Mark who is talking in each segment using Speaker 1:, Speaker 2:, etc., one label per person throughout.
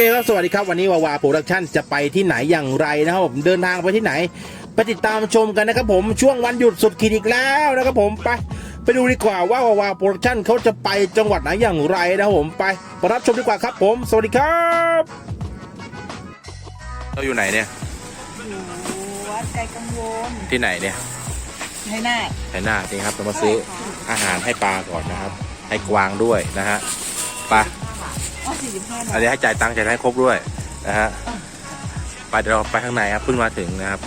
Speaker 1: โอเคครับ สวัสดีครับ วันนี้วาวาโปรดักชั่นจะไปที่ไหนอย่างไรนะครับผมเดินทางไปที่ไหน ไปติดตามชมกันนะครับผมช่วงวันหยุดสุดขีดอีกแล้วนะครับผมไปไปดูดีกว่าว่าวาวาโปรดักชั่นเขาจะไปจังหวัดไหนอย่างไรนะครับผมไปไปรับชมดีกว่าครับผม สวัสดีครับ เราอยู่ไหนเนี่ย
Speaker 2: อยู่วัดไกลกังวล
Speaker 1: ที่ไหนเนี่ย
Speaker 2: ให้หน้า
Speaker 1: ไหนหน้านี่ครับเรามาซื้ออาหารให้ปลาก่อนนะครับ ให้กวางด้วยนะฮะไป
Speaker 2: อ๋อ สี่สิบห้าบา
Speaker 1: อั
Speaker 2: ท
Speaker 1: นนี้ให้จ่ายตังค์จ่ายให้ครบด้วยนะฮะไปเดี๋ยวเราไปข้างในครับเพิ่งมาถึงนะครับ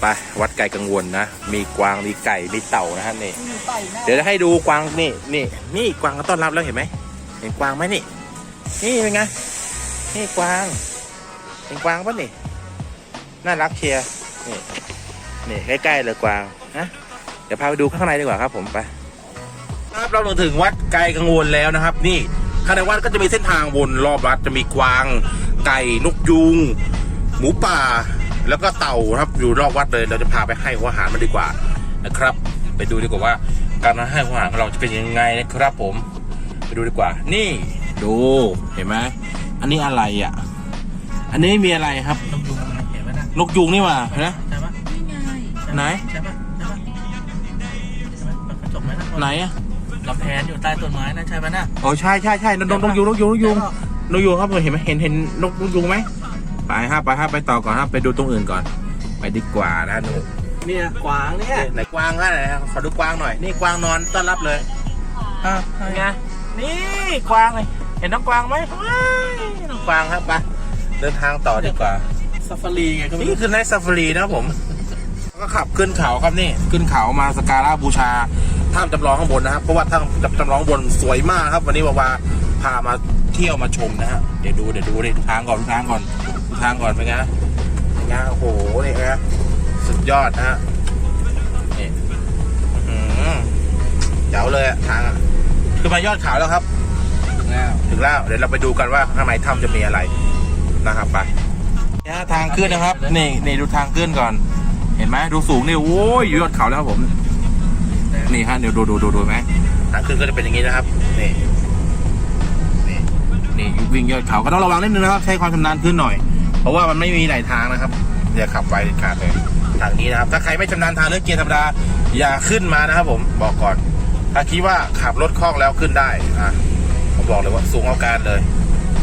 Speaker 1: ไปวัดไก่กังวลนะ มีกวางมีไก่มีเต่านะฮะนี่
Speaker 2: มีไต่หน้า
Speaker 1: เดี๋ยวจะให้ดูกวางนี่นี่นี่กวางก็ต้อนรับแล้วเห็นไหมเห็นกวางไหมนี่ นี่เป็นไงนี่กวางเห็นกวางปะนี่น่ารักเชียร์นี่นี่ใกล้ๆเลยกวางนะเดี๋ยวพาไปดูข้างในดีกว่าครับผมไปครับเราถึงวัดไกลกังวลแล้วนะครับ นี่ ข้างในวัดก็จะมีเส้นทางวนรอบวัดจะมีกวาง ไก่นกยูงหมูป่า แล้วก็เต่าครับอยู่รอบวัดเลย เราจะพาไปให้หัวอาหารมันดีกว่านะครับ ไปดูดีกว่าว่า การให้หัวอาหารของเราจะเป็นยังไงนะครับผม ไปดูดีกว่า นี่ดูเห็นไหมอันนี้อะไรอะ อันนี้มีอะไรครับ
Speaker 3: นกยูงไงเห็นไหมนะ
Speaker 1: นกยูงนี่หว่าเห็นไหม
Speaker 3: ใช่ปะ
Speaker 1: ไหน
Speaker 3: ใช่ปะใช่ปะใช่ไหมเปิดกระจกไหมนะ
Speaker 1: ไหนอะ
Speaker 3: ลำแพนอยู่ใต้ต้นไม้นั่นใช่ปะน่ะ
Speaker 1: อ๋อใช่ใช่ใช่นกนกนกยูงนกยูงนกยูงนกยูงครับเห็นไหมเห็นเห็นนกนกยูงไหมไปครับไปครับไปต่อก่อนครับไปดูตรงอื่นก่อน ไปดีกว่านะหนู
Speaker 3: เนี่ยกวางเนี่ย
Speaker 1: ไหนกวางก็ไหนขอดูกวางหน่อยนี่กวางนอนต้อนรับเลยอะไงนี่กวางเลยเห็นน้องกวางไหมว้ายน้องกวางครับไปเดินทางต่อดีกว่า
Speaker 3: ซาฟารีไงก็ไม่
Speaker 1: นี่
Speaker 3: รู้
Speaker 1: คือไนท์ซาฟารีนะครับผม ก็ขับขึ้นเขาครับนี่ขึ้นเขามาสกการะบูชา ถ้ำจำลองข้างบนนะครับเพราะว่าถ้ำจำลองข้างบนสวยมากครับ วันนี้วาวาพามาเที่ยวมาชมนะฮะเดี๋ยวดูเดี๋ยวดูดิดูทางก่อนดูทางก่อนดูทางก่อนเป็นไงเป็นไงโอ้โหนี่นะสุดยอดนะฮะนี่อื้อหือเจ๋วเลยอะทางอะคือมายอดเขาแล้วครับถึงแล้วเดี๋ยวเราไปดูกันว่าข้างในถ้ำจะมีอะไรนะครับไปเนี่ยทางขึ้นนะครับ นี่นี่ดูทางขึ้นก่อน เห็นไหมดูสูงนี่โอ้ยอยู่ยอดเขาแล้วครับผม นี่ฮะเดี๋ยวดูดูดูดูไหมทางขึ้นก็จะเป็นอย่างนี้นะครับ นี่ นี่นี่วิ่งยอดเขาก็ต้องระวังนิดนึงนะครับ ใช้ความชำนาญขึ้นหน่อย เพราะว่ามันไม่มีไหลทางนะครับอย่าขับไปเด็ดขาดเลยทางนี้นะครับ ถ้าใครไม่ชำนาญทางเรื่องเกียร์ธรรมดาอย่าขึ้นมานะครับ ผมบอกก่อน ถ้าคิดว่าขับรถคล่องแล้วขึ้นได้อะผมบอกเลยว่าสูงเอาการเลย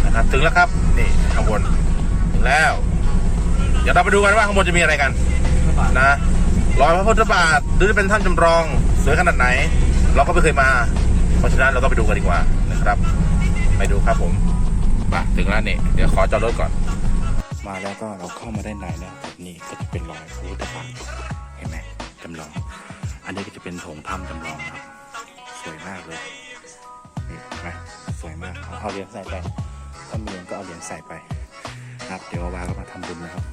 Speaker 1: นะครับ ถึงแล้วครับ นี่ข้างบนถึงแล้ว เดี๋ยวเราไปดูกันว่าข้างบนจะมีอะไรกันนะรอยพระพุทธบาทหรือจะเป็นถ้ำจำลองส วยขนาดไหน เราก็ไม่เคยมา เพราะฉะนั้นเราก็ไปดูกันดีกว่านะครับ ไปดูครับผมมาถึงแล้วนี่เดี๋ยวขอจอดรถก่อน มาแล้วก็เราเข้ามาได้ไหนแล้วนี่ก็จะเป็นรอยพระพุทธบาทเห็นไหมจำลอง อันนี้ก็จะเป็นโถงถ้ำจำลองครับ สวยมากเลยนี่เห็นไหมสวยมากเอาเอาเหรียญใส่ไปถ้ามีเหรียญก็เอาเหรียญใส่ไปครับเดี๋ยววาก็มาทำบุญนะครับ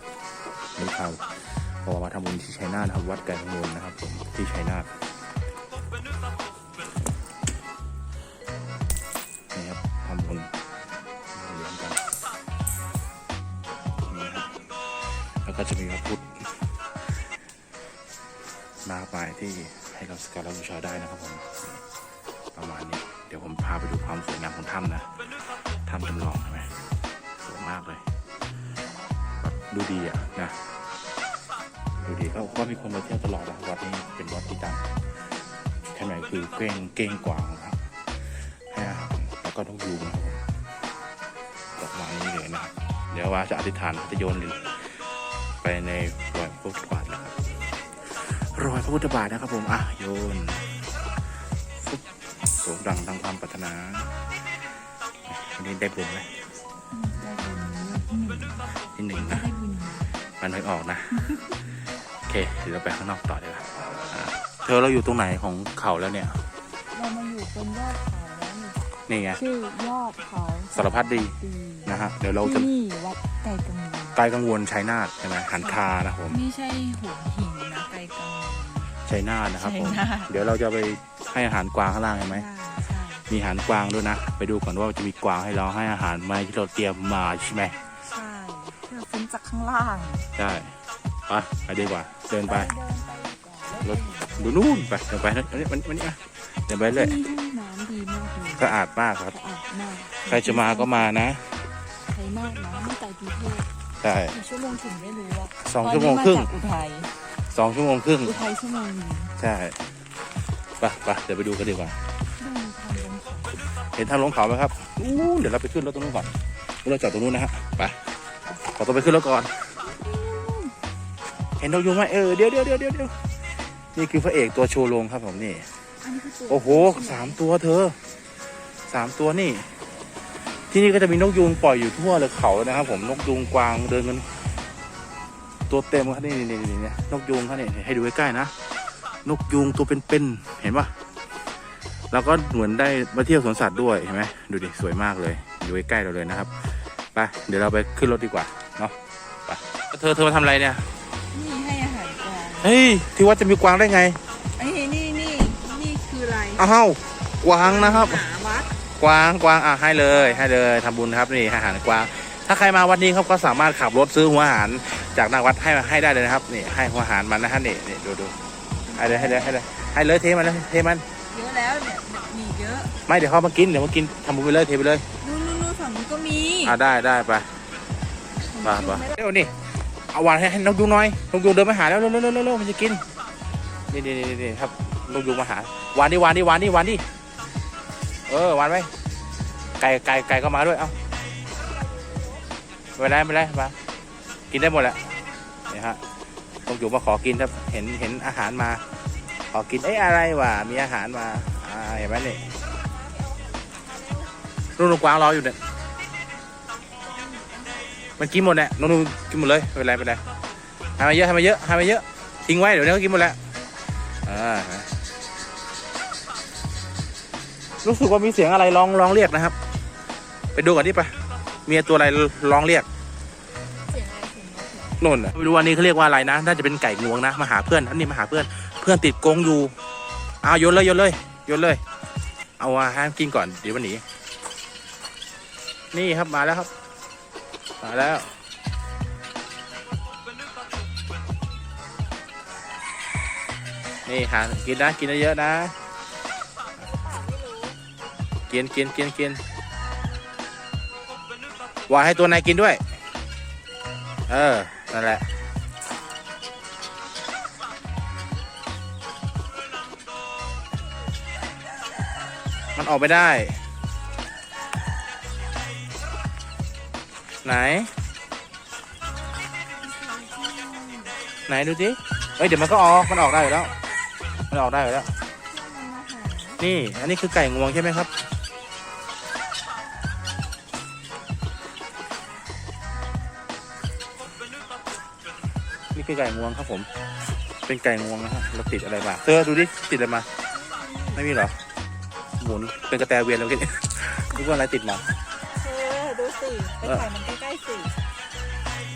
Speaker 1: นี่ครับพอมาทำบุญที่ชัยนาทครับวัดไก่กังวลนะครับผมที่ชัยนาท แล้วก็จะมีพระพุทธมากมายที่ให้เราสักการะบูชาได้นะครับผมประมาณนี้ เดี๋ยวผมพาไปดูความสวยงามของถ้ำนะถ้ำจำลองใช่ไหมสวยมากเลยดูดีอะนะดูดีก็ก็มีคนมาเที่ยวตลอดนะวัดนี้เป็นวัดที่ดังข้างในคือเก้งเก้งกวางนะครับให้อาหารแล้วก็ต้องยูงนะครับประมาณนี้เลยนะครับเดี๋ยวว่าจะอธิษฐานจะโยน ไปในรอยพระพุทธบาทนะครับรอยพระพุทธบาทนะครับผมอะโยนฟุ๊บสมดังทางความปรารถนาวันนี้ได้บุญไหมที่หนึ่งนะมันไม่ออกนะโอเคเดี๋ยวเราไปข้างนอกต่อดีกว่าอ่าเธอเราอยู่ตรงไหนของเขาแล้วเนี่ย
Speaker 2: เรามาอยู่บนยอดเขาแล้วนี่
Speaker 1: นี่ไง
Speaker 2: ชื่อยอดเขา
Speaker 1: สารพัดดี
Speaker 2: ดี
Speaker 1: นะฮะเดี๋ยวเราจะ
Speaker 2: ที่นี่วัดไกลกังวล
Speaker 1: ไกลกังวลชัยนาทใช่ไหมหันคานะครับผม
Speaker 2: ไม่ใช่หัวหินนะไกลกังวล
Speaker 1: ชัยนาทนะครับผม
Speaker 2: ชัยนาท
Speaker 1: เดี๋ยวเราจะไปให้อาหารกวางข้างล่างเห็นไหม
Speaker 2: ใช่ใช่
Speaker 1: มีอาหารกวางด้วยนะ ไปดูก่อนว่าจะมีกวางให้เราให้อาหารไหมที่เราเตรียมมาใช่ไหม
Speaker 2: ใช่ที่เราซื้อจากข้างล่าง
Speaker 1: ใช่ไปไปดีกว่า เดินไป
Speaker 2: เดินไปก่อน
Speaker 1: รถ ดูนู่นไปเดินไปนะมันมันมันนี่อะเดินไปเลย
Speaker 2: ที่นี่น้ำดีมากเลย
Speaker 1: สะอาดมากครับ
Speaker 2: สะอาดมาก
Speaker 1: ใครจะมาก็มานะ
Speaker 2: ไกลมากนะไม่ไกลกรุงเทพ
Speaker 1: ใช่
Speaker 2: กี่ชั่วโมงถึงไม่รู้อะ
Speaker 1: สองชั่วโมงครึ่ง
Speaker 2: ตอนนี้มาจากอุทัย
Speaker 1: สองชั่วโมงครึ่ง
Speaker 2: อุทัยชั่วโมงหนึง
Speaker 1: ใช่ไปไปเดี๋ยวไปดูกันดีกว่า
Speaker 2: ดูทางลงเขา
Speaker 1: เห็นทางลงเขาไหมครับอู้เดี๋ยวเราไปขึ้นรถตรงนู้นก่อนเราจอดตรงนู้นนะฮะ ไป ขอตัวไปขึ้นรถก่อน เห็นนกยูงไหมเออ เดี๋ยวเดี๋ยวเดี๋ยวเดี๋ยวเดี๋ยวนี่คือพระเอกตัวโชว์ลงครับผมนี่
Speaker 2: อันนี้คือตัว
Speaker 1: โอ้โหสามตัวเธอ สามตัวนี่ ที่นี่ก็จะมีนกยูงปล่อยอยู่ทั่วเลยเขานะครับ ผมนกยูงกวางเดินกันตัวเต็มครับนี่นี่นี่นี่นกยูงครับนี่ให้ดูใกล้ๆนะนกยูงตัวเป็นๆเห็นปะแล้วก็เหมือนได้มาเที่ยวสวนสัตว์ด้วยเห็นไหมดูดิสวยมากเลยอยู่ใกล้ๆเราเลยนะครับไปเดี๋ยวเราไปขึ้นรถดีกว่าเนาะไปเธอเธอมาทำอะไรเนี่ย
Speaker 2: นี่ให้อาหารกวาง
Speaker 1: เฮ้ยที่วัดจะมีกวางได้ไง
Speaker 2: ไอ้นี่นี่นี่คืออะไร
Speaker 1: อ้าวกวางนะครับ
Speaker 2: หาวัด
Speaker 1: กวางกวางอะให้เลย ให้เลยทำบุญครับนี่อาหารกวาง ถ้าใครมาวันนี้ครับก็สามารถขับรถซื้อหัวอาหารจากนางวัดให้ให้ได้เลยนะครับนี่ให้หัวอาหารมันนะฮะนี่นี่ดูดูให้เลยให้เลยให้เลยให้เลยเทมันเลยเทมัน
Speaker 2: เยอะแล้วเนี่ยมีเยอะ
Speaker 1: ไม่เดี๋ยวเขามากินเดี๋ยวมากินทำบุญไปเลยเทไปเลย
Speaker 2: นู่นนู่นนู่นฝั่งนี้ก็มี
Speaker 1: อะได้ได้ไปไปไปเร็วนี่เอาวานให้ให้นกยูงหน่อยนกยูงเดินมาหาแล้วเร็วเร็วเร็วเร็วเร็วมันจะกินนี่นี่นี่นี่ครับนกยูงมาหาวานดิวานดิวานดิวานดิ เออวานไว้ไก่ไก่ไก่ก็มาด้วย เอ้าไม่เป็นไรไม่เป็นไรมากินได้หมดแหละนี่ฮะนกยูงมาขอกินครับเห็นเห็นอาหารมา ขอกินเอ้ยอะไรวะมีอาหารมาอ่าเห็นไหมนี่นุ่นกวางรออยู่เนี่ยมันกินหมดแหละน้องๆกินหมดเลยไม่เป็นไรไม่เป็นไรให้มาเยอะให้มาเยอะให้มาเยอะทิ้งไว้เดี๋ยวนี้ก็กินหมดแล้วอ่า รู้สึกว่ามีเสียงอะไรร้องร้องเรียกนะครับ ไปดูก่อนดิไปมีตัวอะไรร้องเรียก
Speaker 2: เสียงอะไรเสียงนกเหรอ
Speaker 1: โน่นน่ะไม่รู้วันนี้เขาเรียกว่าอะไรนะน่าจะเป็นไก่งวงนะมาหาเพื่อนอันนี้มาหาเพื่อน เพื่อนติดกรงอยู่อ้าวโยนเลยโยนเลยโยนเลย เอาอาหารกินก่อนเดี๋ยวมันหนีนี่ครับมาแล้วครับ มาแล้วนี่หากินนะกินเยอะๆนะ กินกินกินกินวางให้ตัวนายกินด้วย เออ นั่นแหละ มันออกไม่ได้ ไหน ไหนดูสิเอ้ย เดี๋ยวมันก็ออก มันออกได้อยู่แล้ว มันออกได้อยู่แล้ว นี่ อันนี้คือไก่งวงใช่ไหมครับ คือไก่งวงครับผม เป็นไก่งวงนะฮะเราติดอะไรมาเธอดูดิติดอะไรมา ไม่มีเหรอ หมุนเป็นกระแตเวียนแล้วกันนึกว่าอะไรติดมา
Speaker 2: เออดูสิไปถ่ายมันใกล้ๆสิ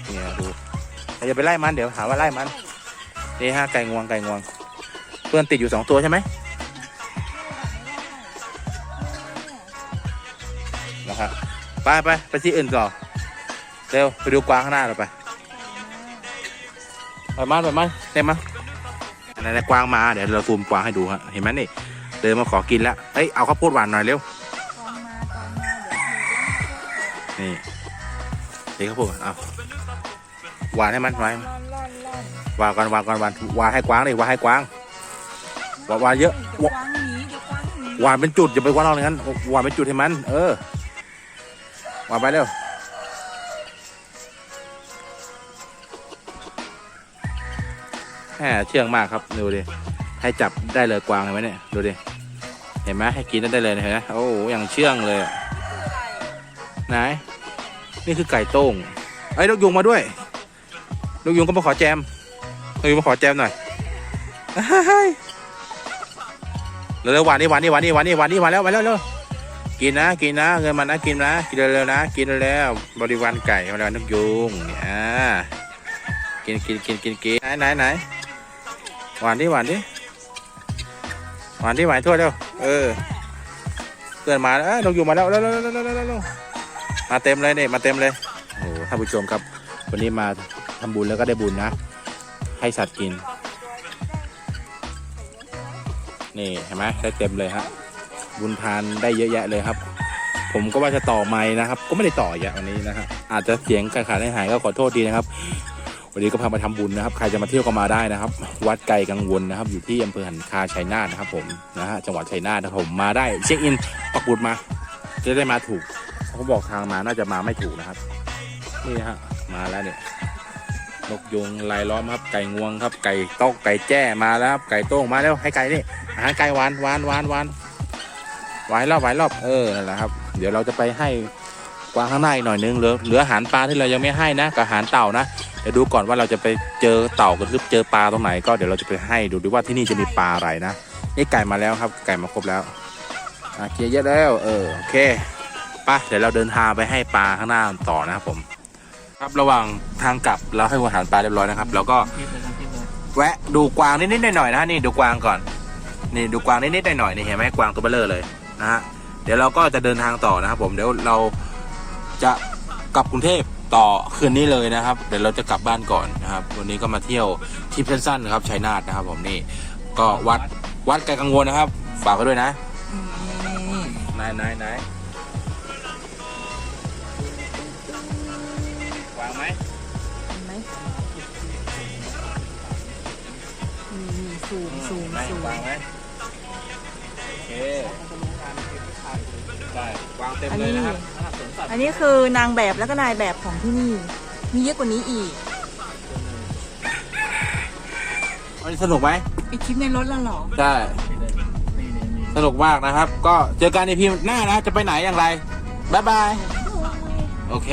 Speaker 1: เนี่ยดูแต่อย่าไปไล่มันเดี๋ยวหาว่าไล่มันนี่ฮะไก่งวงไก่งวง เพื่อนติดอยู่สองตัวใช่ไหมนะครับไปไปไปที่อื่นก่อนเร็วไปดูกวางข้างหน้าเราไป ไปมันไปมันเต็มมาอันนั้นกวางมาเดี๋ยวเราซูมกวางให้ดูฮะเห็นไหมนี่เดินมาขอกินแล้วเอ้ยเอาข้าวโพดหวานหน่อยเร็ว
Speaker 2: นมาตอนมาเดี๋ยวเธอ
Speaker 1: นี่เดี๋ยวข้าวโพดเอาหวานให้มันไว้
Speaker 2: ล่อนล่อนล่อน
Speaker 1: วางก่อนวางก่อนวางวางให้กวางดิวางให้กวางวางวางเยอะ
Speaker 2: วางหนีเดี๋ยวาน
Speaker 1: เป็นจุดอย่าไปวางเอาอย่างนั้นวางเป็นจุดให้มัน เออวางไปเร็ว แหมเชื่องมากครับดูดิให้จับได้เลยกวางเห็นไหมเนี่ยดูดิเห็นไหมให้กินได้เลยเห็นไหมโอ้โหอย่างเชื่องเลยไหนนี่คือไก่โต้งไอ้ยนกยุงมาด้วยนกยุงก็มาขอแจมนกยุงมาขอแจมหน่อยเฮ้ยเร็วๆหวานนี่หวานนี่หวานนี่หวานนี่หวานนี่หวานแล้วหวานแล้วเร็วกินนะกินนะเงินมันนะกินนะกินเร็วๆนะ กินเร็วบริวารไก่บริวารนกยุงเนี่ยอ่ากินกินกินกินกินไหนไหนไหน หวานดิหวานดิหวานดิหวานทั่วเร็วเออเพื่อนมาแล้วเอ้ยนกยุงมาแล้วเร็วๆเร็วๆเร็วๆเร็วมาเต็มเลยเนี่ยมาเต็มเลยโอ้โหท่านผู้ชมครับ วันนี้มาทำบุญแล้วก็ได้บุญนะ ให้สัตว์กิน นี่เห็นไหมได้เต็มเลยฮะบุญทานได้เยอะแยะเลยครับ ผมก็ว่าจะต่อไม้นะครับ ก็ไม่ได้ต่ออีกอะวันนี้นะฮะอาจจะเสียงขาดหายก็ขอโทษทีนะครับ วันนี้ก็พามาทำบุญนะครับ ใครจะมาเที่ยวก็มาได้นะครับ วัดไกลกังวลนะครับ อยู่ที่อำเภอหันคาชัยนาทนะครับผมนะฮะจังหวัดชัยนาทนะครับผมมาได้เช็คอินปักบุดมาจะได้มาถูกเขาบอกทางมาน่าจะมาไม่ถูกนะครับนี่ฮะมาแล้วเนี่ยนกยุงลายล้อมครับไก่งวงครับ ไก่ตอกไก่แจ้มาแล้วครับไก่โต้งมาแล้วให้ไก่นี่อาหารไก่หวานหวานหวานหวานหวานรอบหวานรอบเออนั่นแหละครับ เดี๋ยวเราจะไปให้กวางข้างหน้าอีกหน่อยนึงเหลือเหลืออาหารปลาที่เรายังไม่ให้นะกับอาหารเต่านะ เดี๋ยวดูก่อนว่าเราจะไปเจอเต่ากันหรือเจอปลาตรงไหน ก็เดี๋ยวเราจะไปให้ดูดูว่าที่นี่จะมีปลาอะไรนะนี่ไก่มาแล้วครับ ไก่มาครบแล้วอะเคลียร์เยอะแล้วเออโอเคไปเดี๋ยวเราเดินทางไปให้ปลาข้างหน้าต่อนะครับผม ครับระหว่างทางกลับเราให้อาหารปลาเรียบร้อยนะครับแล้วก็แวะดูกวางนิดๆหน่อยๆนะนี่ดูกวางก่อน นี่ดูกวางนิดๆหน่อยๆนี่เห็นไหมกวางตัวเบลเลอร์เลยนะฮะเดี๋ยวเราก็จะเดินทางต่อนะครับผมเดี๋ยวเราจะกลับกรุงเทพ ต่อคืนนี้เลยนะครับ เดี๋ยวเราจะกลับบ้านก่อนนะครับ วันนี้ก็มาเที่ยวทริปสั้นๆนะครับชัยนาทนะครับ ผมนี่ก็วัดวัดไกลกังวลนะครับ ฝากไว้ด้วยนะนายนายนายวางไหม
Speaker 2: เห็นไหมนี่นี่ซูมซูม
Speaker 1: ไหม
Speaker 2: ซูม
Speaker 1: วางไหมโอเค ได้วางเต็ม
Speaker 2: อัน
Speaker 1: เลย
Speaker 2: นี้
Speaker 1: นะครับ
Speaker 2: อันนี้คือนางแบบแล้วก็นายแบบของที่นี่ มีเยอะกว่านี้อีก
Speaker 1: วันนี้สนุกไหม
Speaker 2: ไอคลิปในรถแล้วเหรอ
Speaker 1: ใช่สนุกมากนะครับ ก็เจอกันในพีหน้านะจะไปไหนอย่างไร บ๊ายบาย โอเค